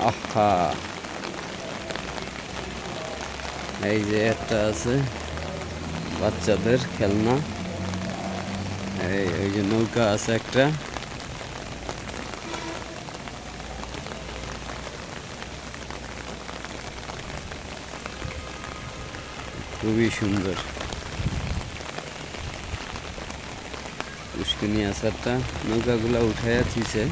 আহা। এই যে একটা আছে, বাচ্চাদের খেলনা। এই ওই যে নৌকা আছে একটা। খুবই সুন্দর। পুষ্কিনি আসারটা। নৌকাগুলা উঠাইয়া দিছে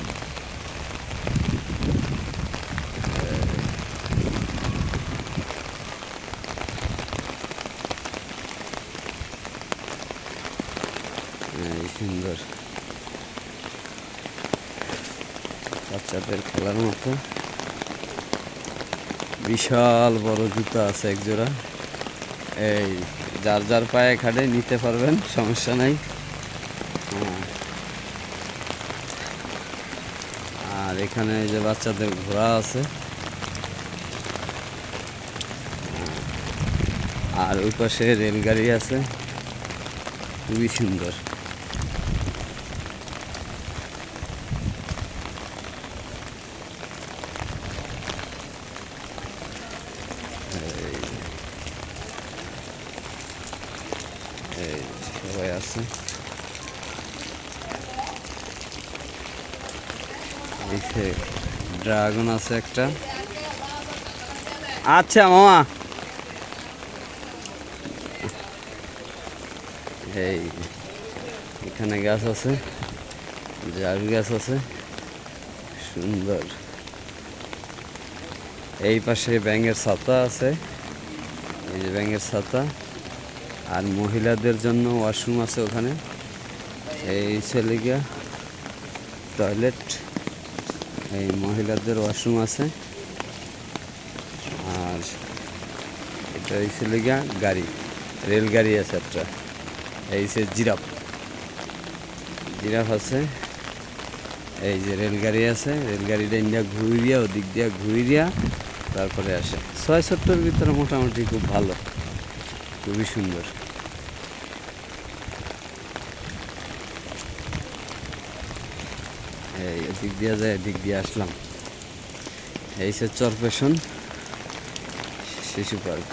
সুন্দর বাচ্চাদের খেলার মতো। বিশাল বড় জুতা আছে এক জোড়া এই যার যার পায়ে খাটে নিতে পারবেন, সমস্যা নাই। হ্যাঁ। আর এখানে যে বাচ্চাদের ঘোড়া আছে। হ্যাঁ। আর ওই পাশে রেলগাড়ি আছে। খুবই সুন্দর। ড্রাগন আছে একটা। আচ্ছা মামা। এই এখানে গাছ আছে জারু গাছ আছে। সুন্দর। এই পাশে ব্যাঙের ছাতা আছে। এই যে ব্যাঙের ছাতা। আর মহিলাদের জন্য ওয়াশরুম আছে ওখানে। এই ছেলে গিয়া টয়লেট, এই মহিলাদের ওয়াশরুম আছে। আর এটা এই ছেলেগিয়া গাড়ি, রেলগাড়ি আছে একটা। এই সে জিরাফ। জিরাফ আছে। এই যে রেলগাড়ি আছে, রেলগাড়িটা ইন্ডিয়া ঘুরিয়া ওদিক দিয়া ঘুরিয়া তারপরে আসে। ছয় সত্তর ভিতরে মোটামুটি খুব ভালো, খুবই সুন্দর। এই এদিক দিয়ে যায়, এদিক দিয়ে আসলাম। এই সে চরপেশন, শিশু পার্ক।